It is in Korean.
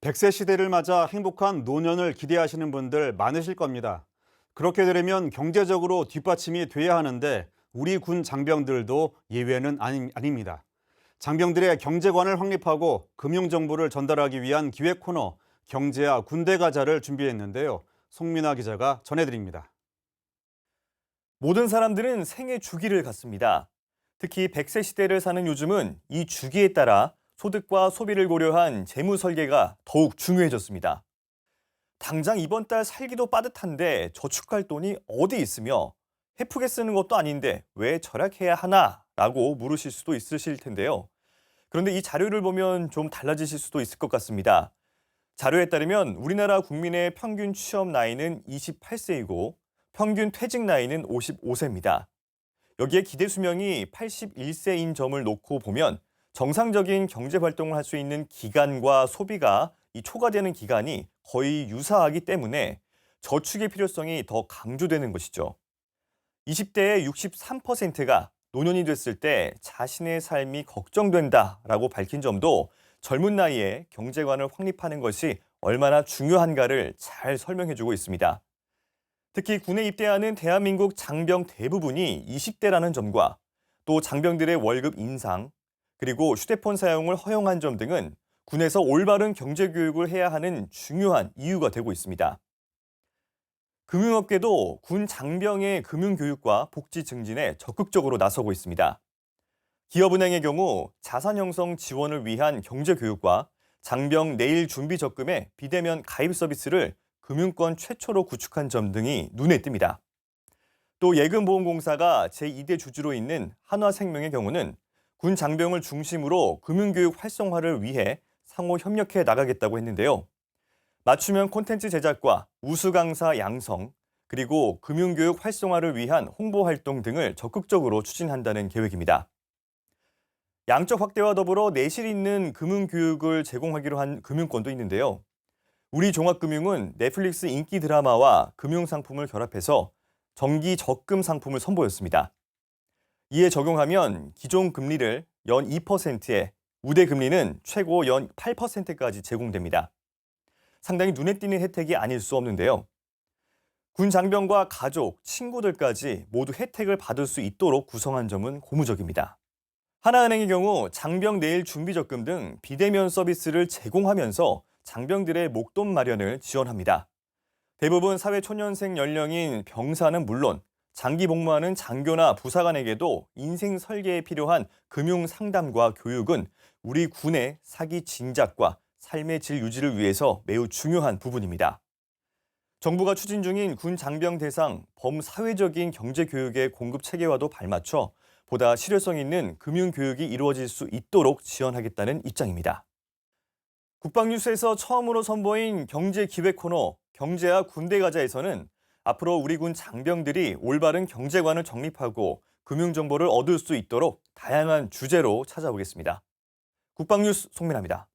100세 시대를 맞아 행복한 노년을 기대하시는 분들 많으실 겁니다. 그렇게 되려면 경제적으로 뒷받침이 돼야 하는데 우리 군 장병들도 예외는 아니, 아닙니다. 장병들의 경제관을 확립하고 금융정보를 전달하기 위한 기획 코너 경제와 군대 가자를 준비했는데요. 송민아 기자가 전해드립니다. 모든 사람들은 생애 주기를 갖습니다. 특히 100세 시대를 사는 요즘은 이 주기에 따라 소득과 소비를 고려한 재무 설계가 더욱 중요해졌습니다. 당장 이번 달 살기도 빠듯한데 저축할 돈이 어디 있으며 헤프게 쓰는 것도 아닌데 왜 절약해야 하나? 라고 물으실 수도 있으실 텐데요. 그런데 이 자료를 보면 좀 달라지실 수도 있을 것 같습니다. 자료에 따르면 우리나라 국민의 평균 취업 나이는 28세이고 평균 퇴직 나이는 55세입니다. 여기에 기대 수명이 81세인 점을 놓고 보면 정상적인 경제 활동을 할 수 있는 기간과 소비가 이 초과되는 기간이 거의 유사하기 때문에 저축의 필요성이 더 강조되는 것이죠. 20대의 63%가 노년이 됐을 때 자신의 삶이 걱정된다라고 밝힌 점도 젊은 나이에 경제관을 확립하는 것이 얼마나 중요한가를 잘 설명해 주고 있습니다. 특히 군에 입대하는 대한민국 장병 대부분이 20대라는 점과 또 장병들의 월급 인상, 그리고 휴대폰 사용을 허용한 점 등은 군에서 올바른 경제 교육을 해야 하는 중요한 이유가 되고 있습니다. 금융업계도 군 장병의 금융 교육과 복지 증진에 적극적으로 나서고 있습니다. 기업은행의 경우 자산 형성 지원을 위한 경제 교육과 장병 내일 준비 적금의 비대면 가입 서비스를 금융권 최초로 구축한 점 등이 눈에 띕니다. 또 예금보험공사가 제2대 주주로 있는 한화생명의 경우는 군 장병을 중심으로 금융교육 활성화를 위해 상호 협력해 나가겠다고 했는데요. 맞춤형 콘텐츠 제작과 우수 강사 양성, 그리고 금융교육 활성화를 위한 홍보 활동 등을 적극적으로 추진한다는 계획입니다. 양적 확대와 더불어 내실 있는 금융교육을 제공하기로 한 금융권도 있는데요. 우리 종합금융은 넷플릭스 인기 드라마와 금융상품을 결합해서 정기 적금 상품을 선보였습니다. 이에 적용하면 기존 금리를 연 2%에 우대 금리는 최고 연 8%까지 제공됩니다. 상당히 눈에 띄는 혜택이 아닐 수 없는데요. 군 장병과 가족, 친구들까지 모두 혜택을 받을 수 있도록 구성한 점은 고무적입니다. 하나은행의 경우 장병 내일 준비 적금 등 비대면 서비스를 제공하면서 장병들의 목돈 마련을 지원합니다. 대부분 사회 초년생 연령인 병사는 물론 장기 복무하는 장교나 부사관에게도 인생 설계에 필요한 금융 상담과 교육은 우리 군의 사기 진작과 삶의 질 유지를 위해서 매우 중요한 부분입니다. 정부가 추진 중인 군 장병 대상 범사회적인 경제 교육의 공급 체계와도 발맞춰 보다 실효성 있는 금융 교육이 이루어질 수 있도록 지원하겠다는 입장입니다. 국방뉴스에서 처음으로 선보인 경제 기획 코너 경제와 군대 가자에서는 앞으로 우리 군 장병들이 올바른 경제관을 정립하고 금융 정보를 얻을 수 있도록 다양한 주제로 찾아오겠습니다. 국방뉴스 송민아입니다.